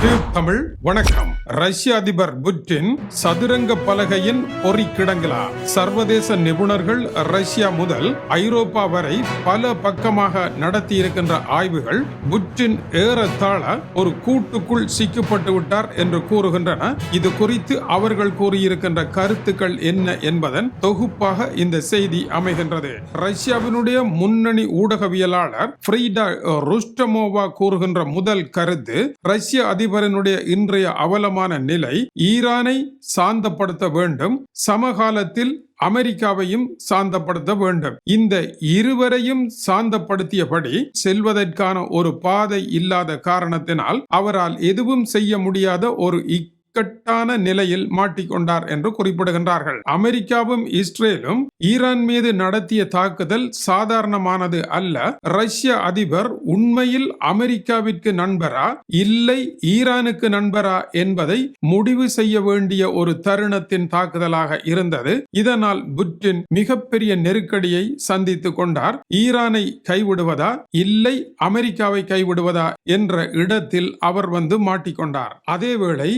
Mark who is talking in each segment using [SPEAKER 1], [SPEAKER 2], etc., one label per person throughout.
[SPEAKER 1] தமிழ் வணக்கம். ரஷ்ய அதிபர் புட்டின் சதுரங்க பலகையின் பொறி கிடங்களா சர்வதேச நிபுணர்கள் ரஷ்யா முதல் ஐரோப்பா வரை பல பக்கமாக நடத்தி இருக்கின்ற ஆய்வுகள் புட்டின் ஏறத்தாழ ஒரு கூட்டுக்குள் சிக்கப்பட்டு விட்டார் என்று கூறுகின்றன. இது குறித்து அவர்கள் கூறியிருக்கின்ற கருத்துக்கள் என்ன என்பதன் தொகுப்பாக இந்த செய்தி அமைகின்றது. ரஷ்யாவினுடைய முன்னணி ஊடகவியலாளர் ஃப்ரீடா ருஸ்டமோவா கூறுகின்ற முதல் கருத்து ரஷ்ய அதிபர் அதிபரனுடைய இன்றைய அவலமான நிலை ஈரானை சாந்தப்படுத்த வேண்டும். சமகாலத்தில் அமெரிக்காவையும் சாந்தப்படுத்த வேண்டும். இந்த இருவரையும் சாந்தப்படுத்தியபடி செல்வதற்கான ஒரு பாதை இல்லாத காரணத்தினால் அவரால் எதுவும் செய்ய முடியாத ஒரு இக் இக்கட்டான நிலையில் மாட்டிக்கொண்டார் என்று குறிப்பிடுகின்றார்கள். அமெரிக்காவும் இஸ்ரேலும் ஈரான் மீது நடத்திய தாக்குதல் சாதாரணமானது அல்ல. ரஷ்ய அதிபர் உண்மையில் அமெரிக்காவிற்கு நண்பரா? இல்லை ஈரானுக்கு நண்பரா? என்பதை முடிவு செய்ய வேண்டிய ஒரு தருணத்தின் தாக்குதலாக இருந்தது. இதனால் புட்டின் மிகப்பெரிய நெருக்கடியை சந்தித்துக் கொண்டார். ஈரானை கைவிடுவதா? இல்லை அமெரிக்காவை கைவிடுவதா? என்ற இடத்தில் அவர் வந்து மாட்டிக்கொண்டார். அதேவேளை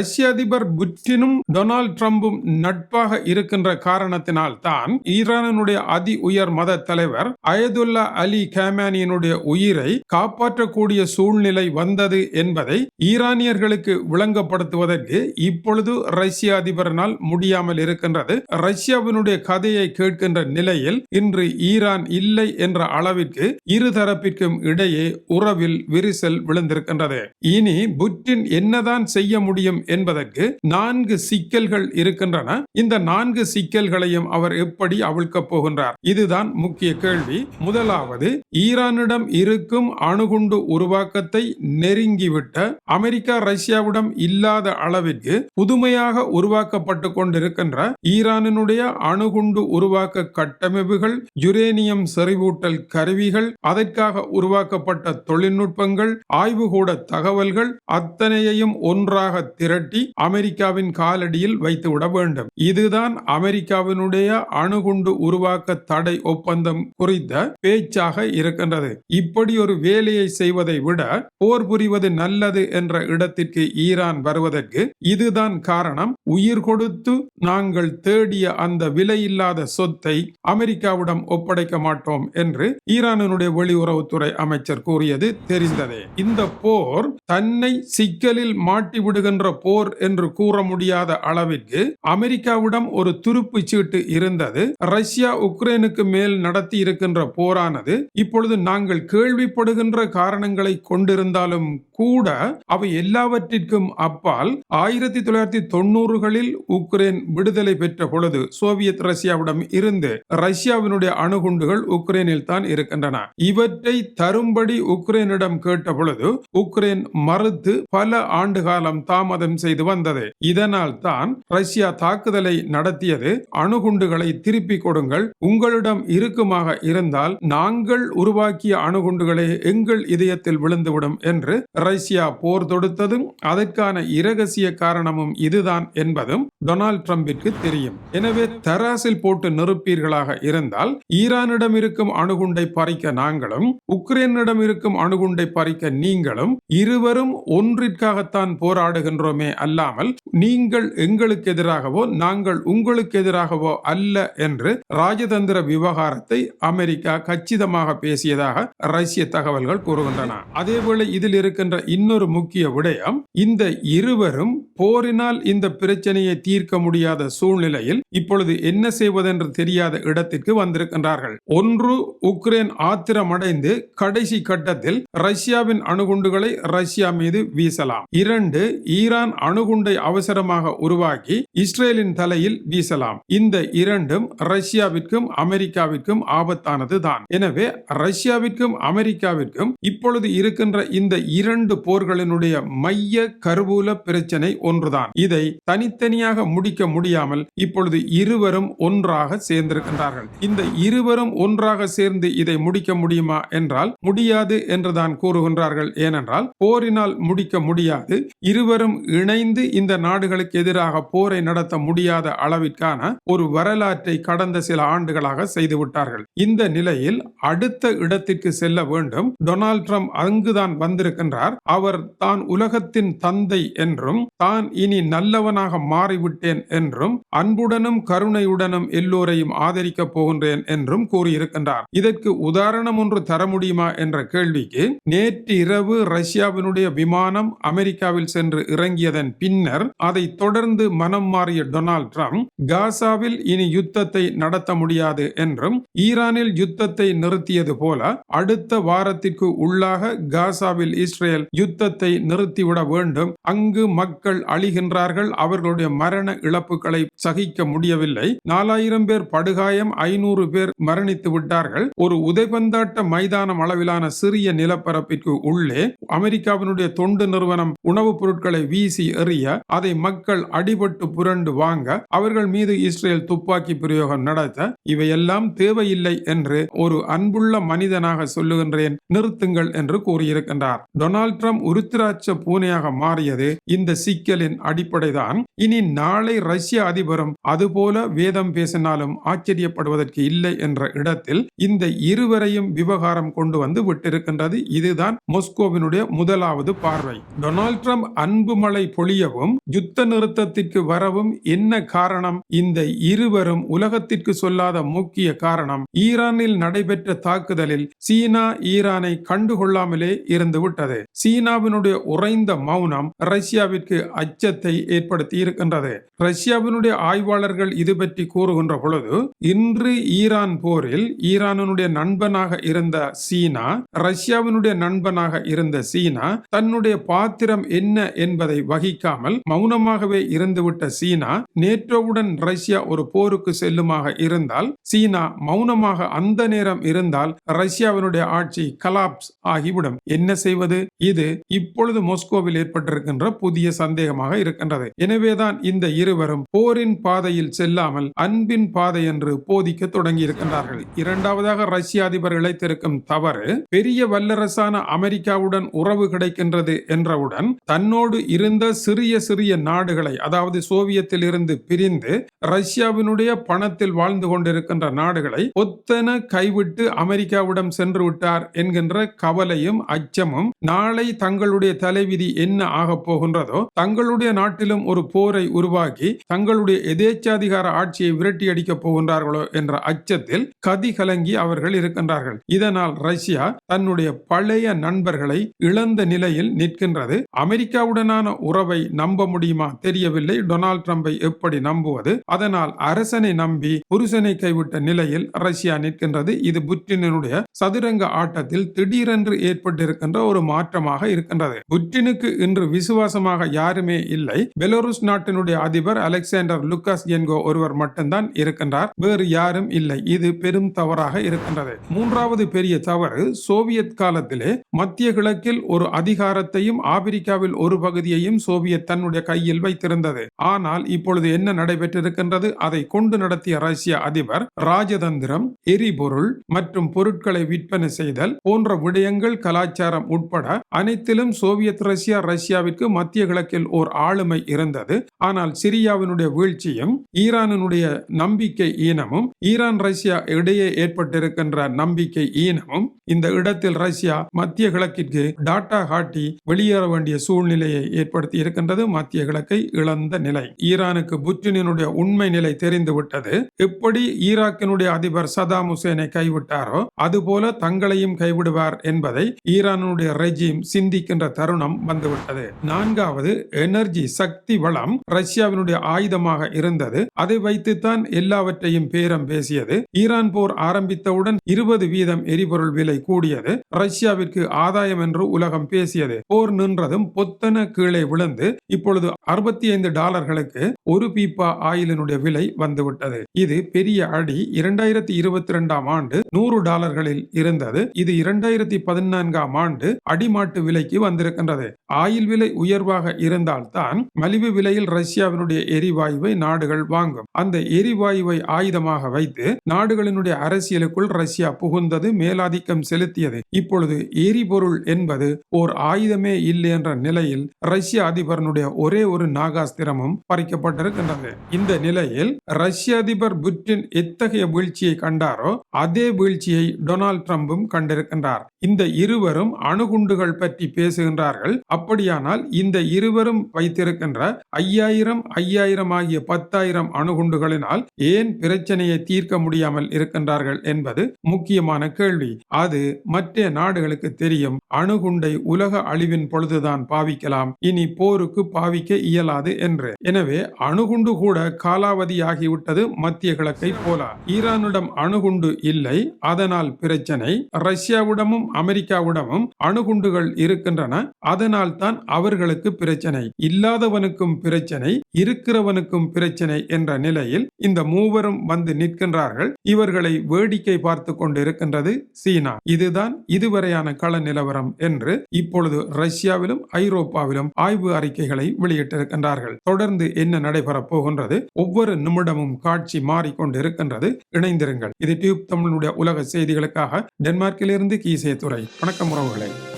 [SPEAKER 1] ரஷ்ய அதிபர் புட்டினும் டொனால்ட் ட்ரம்பும் நட்பாக இருக்கின்ற காரணத்தினால் தான் ஈரானுடைய அதி உயர் மத தலைவர் அயதுல்லா அலி கேமானியனுடைய உயிரை காப்பாற்றக்கூடிய சூழ்நிலை வந்தது என்பதை ஈரானியர்களுக்கு விளங்கப்படுத்துவதற்கு இப்பொழுது ரஷ்ய அதிபரினால் முடியாமல் இருக்கின்றது. ரஷ்யாவினுடைய கதையை கேட்கின்ற நிலையில் இன்று ஈரான் இல்லை என்ற அளவிற்கு இருதரப்பிற்கும் இடையே உறவில் விரிசல் விழுந்திருக்கின்றது. இனி புட்டின் என்னதான் செய்ய முடியும் என்பதற்கு நான்கு சிக்கல்கள் இருக்கின்றன. இந்த நான்கு சிக்கல்களையும் அவர் எப்படி அவிழ்க்கப் போகின்றார்? இதுதான் முக்கிய கேள்வி. முதலாவது ஈரானிடம் இருக்கும் அணுகுண்டு உருவாக்கத்தை நெருங்கிவிட்ட அமெரிக்கா ரஷ்யாவிடம் இல்லாத அளவிற்கு புதுமையாக உருவாக்கப்பட்டு கொண்டிருக்கின்ற ஈரானினுடைய அணுகுண்டு உருவாக்க கட்டமைப்புகள் யுரேனியம் செறிவூட்டல் கருவிகள் அதற்காக உருவாக்கப்பட்ட தொழில்நுட்பங்கள் ஆய்வுகூட தகவல்கள் அத்தனையையும் ஒன்றாக திரட்டி அமெரிக்காவின் காலடியில் வைத்துவிட வேண்டும். இதுதான் அமெரிக்காவினுடைய அணுகுண்டு உருவாக்க தடை ஒப்பந்தம் குறித்த பேச்சாக இருக்கின்றது. இப்படி ஒரு வேலையை செய்வதை விட போர் புரிவது நல்லது என்ற இடத்திற்கு ஈரான் வருவதற்கு இதுதான் காரணம். உயிர் கொடுத்து நாங்கள் தேடிய அந்த விலையில்லாத சொத்தை அமெரிக்காவிடம் ஒப்படைக்க மாட்டோம் என்று ஈரானினுடைய வெளியுறவுத்துறை அமைச்சர் கூறியது தெரிந்ததே. இந்த போர் தன்னை சிக்கலில் மாட்டி விடுகின்ற போர் என்று கூற முடியாத அளவிற்கு அமெரிக்காவிடம் ஒரு துருப்பு சீட்டு இருந்தது. ரஷ்யா உக்ரைனுக்கு மேல் நடத்தி இருக்கின்ற போரானது இப்பொழுது நாங்கள் கேள்விப்படுகின்ற காரணங்களை கொண்டிருந்தாலும் கூட அவை எல்லாவற்றிற்கும் அப்பால் ஆயிரத்தி தொள்ளாயிரத்தி தொண்ணூறுகளில் உக்ரைன் விடுதலை பெற்ற பொழுது சோவியத் ரஷ்யாவிடம் இருந்து ரஷ்யாவினுடைய அணுகுண்டுகள் உக்ரைனில் தான் இருக்கின்றன. இவற்றை தரும்படி உக்ரைனிடம் கேட்ட பொழுது உக்ரைன் மறுத்து பல ஆண்டு காலம் தாமதம் செய்து வந்தது. இதனால் தான் ரஷ்யா தாக்குதலை நடத்தியது. அணுகுண்டுகளை திருப்பி கொடுங்கள். உங்களிடம் இருக்குமாக இருந்தால் நாங்கள் உருவாக்கிய அணுகுண்டுகளே எங்கள் இதயத்தில் விழுந்துவிடும் என்று ரஷ்யா போர் தொடுத்ததும் அதற்கான இரகசிய காரணமும் இதுதான் என்பதும் டொனால்ட் ட்ரம்பிற்கு தெரியும். எனவே தராசில் போட்டு நிறுப்பீர்களாக இருந்தால் ஈரானிடம் இருக்கும் அணுகுண்டை பறிக்க நாங்களும் உக்ரைனிடம் இருக்கும் அணுகுண்டை பறிக்க நீங்களும் இருவரும் ஒன்றிற்காகத்தான் போராடுகின்றோமே அல்லாமல் நீங்கள் எங்களுக்கு எதிராகவோ நாங்கள் உங்களுக்கு எதிராகவோ அல்ல என்று ராஜதந்திர விவகாரத்தை அமெரிக்கா கச்சிதமாக பேசியதாக ரஷ்ய தகவல்கள் கூறுகின்றன. அதேபோல இதில் இருக்கின்ற இன்னொரு முக்கிய விடயம் இந்த இருவரும் போரினால் இந்த பிரச்சனையை தீர்க்க முடியாத சூழ்நிலையில் இப்பொழுது என்ன செய்வதென்று தெரியாத இடத்திற்கு வந்திருக்கின்றார்கள். ஒன்று உக்ரைன் ஆத்திரமடைந்து கடைசி கட்டத்தில் ரஷ்யாவின் அணுகுண்டுகளை ரஷ்யா மீது வீசலாம். இரண்டு ஈரான் அணுகுண்டை அவசரமாக உருவாக்கி இஸ்ரேலின் தலையில் வீசலாம். இந்த இரண்டும் ரஷ்யாவிற்கும் அமெரிக்காவிற்கும் ஆபத்தானது தான் எனவே ரஷ்யாவிற்கும் அமெரிக்காவிற்கும் இப்பொழுது இருக்கின்ற இந்த இரண்டு போர்களினுடைய மைய கருவூல பிரச்சனை ஒன்றுதான். இதை தனித்தனியாக முடிக்க முடியாமல் இப்பொழுது இருவரும் ஒன்றாக சேர்ந்திருக்கின்றார்கள். இந்த இருவரும் ஒன்றாக சேர்ந்து இதை முடிக்க முடியுமா என்றால் முடியாது என்றுதான் கூறுகின்றார்கள். ஏனென்றால் போரினால் முடிக்க முடியாது. இருவரும் இணைந்து இந்த நாடுகளுக்கு எதிராக போரை நடத்த முடியாத அளவிற்கான ஒரு வரலாற்றை கடந்த சில ஆண்டுகளாக செய்துவிட்டார்கள். இந்த நிலையில் அடுத்த இடத்திற்கு செல்ல வேண்டும். டொனால்ட் ட்ரம்ப் அங்குதான் வந்திருக்கின்றார். கூறுகின்றார் அவர் தான் உலகத்தின் தந்தை என்றும் தான் இனி நல்லவனாக மாறிவிட்டேன் என்றும் அன்புடனும் கருணையுடனும் எல்லோரையும் ஆதரிக்கப் போகின்றேன் என்றும் கூறியிருக்கின்றார். இதற்கு உதாரணம் ஒன்று தர முடியுமா என்ற கேள்விக்கு நேற்று இரவு ரஷ்யாவினுடைய விமானம் அமெரிக்காவில் சென்று இறங்கியதன் பின்னர் அதை தொடர்ந்து மனம் மாறிய டொனால்ட் ட்ரம்ப் காசாவில் இனி யுத்தத்தை நடத்த முடியாது என்றும் ஈரானில் யுத்தத்தை நிறுத்தியது போல அடுத்த வாரத்திற்கு உள்ளாக காசாவில் இஸ்ரேல் யுத்தத்தை நிறுத்திவிட வேண்டும். அங்கு மக்கள் அழிகின்றார்கள். அவர்களுடைய மரண இழப்புகளை சகிக்க முடியவில்லை. நாலாயிரம் பேர் படுகாயம் ஐநூறு பேர் மரணித்து விட்டார்கள். ஒரு உதைபந்தாட்ட மைதானம் அளவிலான சிறிய நிலப்பரப்பிற்கு உள்ளே அமெரிக்காவினுடைய தொண்டு நிறுவனம் உணவுப் பொருட்களை வீசி எறிய அதை மக்கள் அடிபட்டு புரண்டு வாங்க அவர்கள் மீது இஸ்ரேல் துப்பாக்கி பிரயோகம் நடத்த இவையெல்லாம் தேவையில்லை என்று ஒரு அன்புள்ள மனிதனாக சொல்லுகின்றேன். நிறுத்துங்கள் என்று கூறியிருக்கின்றார். டொனால்ட் ட்ரம்ப் உருத்திராட்ச பூனையாக மாறியது இந்த சிக்கலின் அடிப்படைதான். இனி நாளை ரஷ்ய அதிபரும் அதுபோல வேதம் பேசினாலும் ஆச்சரியப்படுவதற்கு இல்லை என்ற இடத்தில் இந்த இருவரையும் விவகாரம் கொண்டு வந்து விட்டிருக்கின்றது. இதுதான் மொஸ்கோவினுடைய முதலாவது பார்வை. டொனால்ட் ட்ரம்ப் அன்பு மழை பொழியவும் யுத்த நிறுத்தத்திற்கு வரவும் என்ன காரணம்? இந்த இருவரும் உலகத்திற்கு சொல்லாத முக்கிய காரணம். ஈரானில் நடைபெற்ற தாக்குதலில் சீனா ஈரானை கண்டுகொள்ளாமலே இருந்து விட்டது சீனாவினுடைய உறைந்த மௌனம் ரஷ்யாவிற்கு அச்சத்தை ஏற்படுத்தி இருக்கின்றது. ரஷ்யாவினுடைய ஆய்வாளர்கள் இது பற்றி கூறுகின்ற பொழுது இன்று ஈரான் போரில் ஈரானுடைய நண்பனாக இருந்த சீனா ரஷ்யாவினுடைய நண்பனாக இருந்த சீனா தன்னுடைய பாத்திரம் என்ன என்பதை வகிக்காமல் மௌனமாகவே இருந்துவிட்ட சீனா நேட்டோவுடன் ரஷ்யா ஒரு போருக்கு செல்லுமாக இருந்தால் சீனா மௌனமாக அந்த நேரம் இருந்தால் ரஷ்யாவினுடைய ஆட்சி கலாப்ஸ் ஆகிவிடும். என்ன செய்வது? இது இப்பொழுது மோஸ்கோவில் ஏற்பட்டிருக்கின்ற புதிய சந்தேகமாக இருக்கின்றது. எனவேதான் இந்த இருவரும் போரின் பாதையில் செல்லாமல் அன்பின் பாதை என்று போதிக்க தொடங்கி இருக்கின்றார்கள் இரண்டாவதாக ரஷ்ய அதிபர் இழைத்திருக்கும் தவறு பெரிய வல்லரசான அமெரிக்காவுடன் உறவு கிடைக்கின்றது என்றவுடன் தன்னோடு இருந்த சிறிய சிறிய நாடுகளை அதாவது சோவியத்தில் இருந்து பிரிந்து ரஷ்யாவினுடைய பணத்தில் வாழ்ந்து கொண்டிருக்கின்ற நாடுகளை ஒத்தன கைவிட்டு அமெரிக்காவிடம் சென்று விட்டார் என்கின்ற கவலையும் அச்சமும் நாளை நாளை தங்களுடைய தலைவிதி என்ன ஆகப் போகின்றதோ தங்களுடைய நாட்டிலும் ஒரு போரை உருவாக்கி தங்களுடைய எதேச்சாதிகார ஆட்சியை விரட்டி அடிக்கப் போகின்றார்களோ என்ற அச்சத்தில் கதி கலங்கி அவர்கள் இருக்கின்றார்கள். இதனால் ரஷ்யா தன்னுடைய பழைய நண்பர்களை இழந்த நிலையில் நிற்கின்றது. அமெரிக்காவுடனான உறவை நம்ப முடியுமா தெரியவில்லை. டொனால்ட் ட்ரம்பை எப்படி நம்புவது? அதனால் அரசனை நம்பி புருஷனை கைவிட்ட நிலையில் ரஷ்யா நிற்கின்றது. இது புட்டினுடைய சதுரங்க ஆட்டத்தில் திடீரென்று ஏற்பட்டிருக்கின்ற ஒரு மாற்றமாக இருக்கின்றது. புட்டினுக்கு இன்று விசுவாசமாக யாருமே இல்லை. பெலோருஸ் நாட்டினுடைய அதிபர் அலெக்சாண்டர் லுக்காஸ் என்கோ ஒருவர் மட்டும்தான் இருக்கின்றார். வேறு யாரும் இல்லை. இது பெரும் தவறாக இருக்கின்றது. மூன்றாவது பெரிய தவறு சோவியத் காலத்திலே மத்திய கிழக்கில் ஒரு அதிகாரத்தையும் ஆப்பிரிக்காவில் ஒரு பகுதியையும் சோவியத் தன்னுடைய கையில் வைத்திருந்தது. ஆனால் இப்பொழுது என்ன நடைபெற்றிருக்கின்றது? அதை கொண்டு நடத்திய ரஷ்ய அதிபர் ராஜதந்திரம் எரிபொருள் மற்றும் பொருட்களை விற்பனை செய்தல் போன்ற விடயங்கள் கலாச்சாரம் உட்பட அனைத்திலும் சோவியத் ரஷ்யா ரஷ்யாவிற்கு மத்திய கிழக்கில் ஓர் ஆளுமை இருந்தது. ஆனால் சிரியாவினுடைய வீழ்ச்சியும் ஈரானினுடைய நம்பிக்கை ஈனமும் ஈரான் ரஷ்யா இடையே ஏற்பட்டிருக்கின்ற நம்பிக்கை ஈனமும் இந்த இடத்தில் ரஷ்யா மத்திய கிழக்கிற்கு டாட்டா காட்டி வெளியேற வேண்டிய சூழ்நிலையை ஏற்படுத்தி இருக்கின்றது. மத்திய கிழக்கை இழந்த நிலை. ஈரானுக்கு புட்டினுடைய உண்மை நிலை தெரிந்துவிட்டது. எப்படி ஈராக்கினுடைய அதிபர் சதாம் ஹுசேனை கைவிட்டாரோ அதுபோல தங்களையும் கைவிடுவார் என்பதை ஈரானுடைய ரெஜிம் சிந்திக்கின்ற தருணம் வந்துவிட்டது. நான்காவது எனர்ஜி சக்தி வளம் ரஷ்யாவினுடைய ஆயுதமாக இருந்தது. அதை வைத்துத்தான் எல்லாவற்றையும் பேரம் பேசியது. ஈரான் போர் ஆரம்பித்தவுடன் இருபது வீதம் எரிபொருள் விலை கூடியது. ரஷ்யாவிற்கு ஆதாயம் என்று உலகம் பேசியது. போர் நின்றதும் பொத்தன கீழே விழுந்து இப்பொழுது அறுபத்தி ஐந்து டாலர்களுக்கு ஒரு பீப்பா ஆயிலினுடைய விலை வந்துவிட்டது. இது பெரிய அடி. இரண்டாயிரத்தி இருபத்தி இரண்டாம் ஆண்டு நூறு டாலர்களில் இருந்தது. இது இரண்டாயிரத்தி பதினான்காம் ஆண்டு அடிமாட்டு விலைக்கு வந்திருக்கின்றது. ஆயில் விலை உயர்வாக இருந்தால்தான் மலிவு விலையில் ரஷ்யாவினுடைய எரிவாயுவை நாடுகள் வாங்கும். அந்த எரிவாயுவை ஆயுதமாக வைத்து நாடுகளினுடைய அரசியலுக்குள் ரஷ்யா புகுந்தது மேலாதிக்கம் செலுத்தியது. இப்பொழுது எரிபொருள் என்பது ஓர் ஆயுதமே இல்லை என்ற நிலையில் ரஷ்ய அதிபரனுடைய ஒரே ஒரு நாகாஸ்திரமும் பறிக்கப்பட்டிருக்கின்றது. இந்த நிலையில் ரஷ்ய அதிபர் புட்டின் எத்தகைய வீழ்ச்சியை கண்டாரோ அதே வீழ்ச்சியை டொனால்ட் ட்ரம்பும் கண்டிருக்கின்றார். இந்த இருவரும் அணுகுண்டுகள் பற்றி பேசுகின்றார்கள். அப்படியானால் இந்த இருவரும் வைத்திருக்கின்ற ஐயாயிரம் ஐயாயிரம் ஆகிய பத்தாயிரம் அணுகுண்டுகளினால் ஏன் பிரச்சனையை தீர்க்க முடியாமல் இருக்கின்றார்கள் என்பது முக்கியமான கேள்வி. அது மற்ற நாடுகளுக்கு தெரியும். அணுகுண்டை உலக அழிவின் பொழுதுதான் பாவிக்கலாம். இனி போருக்கு பாவிக்க இயலாது என்று. எனவே அணுகுண்டு கூட காலாவதியாகிவிட்டது மத்திய கிழக்கை போல. ஈரானிடம் அணுகுண்டு இல்லை. அதனால் பிரச்சனை. ரஷ்யாவிடமும் அமெரிக்காவிடமும் அணுகுண்டுகள் இருக்கின்றன அதனால் தான் அவர்களுக்கு பிரச்சனை. இல்லாதவனுக்கும் பிரச்சனை இருக்கிறவனுக்கும் பிரச்சனை என்ற நிலையில் இந்த மூவரும் வந்து நிற்கின்றார்கள். இவர்களை வேடிக்கை பார்த்து கொண்டிருக்கின்றது சீனா. இதுதான் இதுவரையான கள நிலவரம் என்று இப்பொழுது ரஷ்யாவிலும் ஐரோப்பாவிலும் ஆய்வு அறிக்கைகளை வெளியிட்டிருக்கின்றார்கள். தொடர்ந்து என்ன நடைபெறப் போகின்றது ஒவ்வொரு நிமிடமும் காட்சி மாறிக்கொண்டிருக்கின்றது. இணைந்திருங்கள். இது டியூப் தமிழுடைய உலக செய்திகளுக்காக டென்மார்க்கிலிருந்து கீசே துறை வணக்கம் உறவுகளை.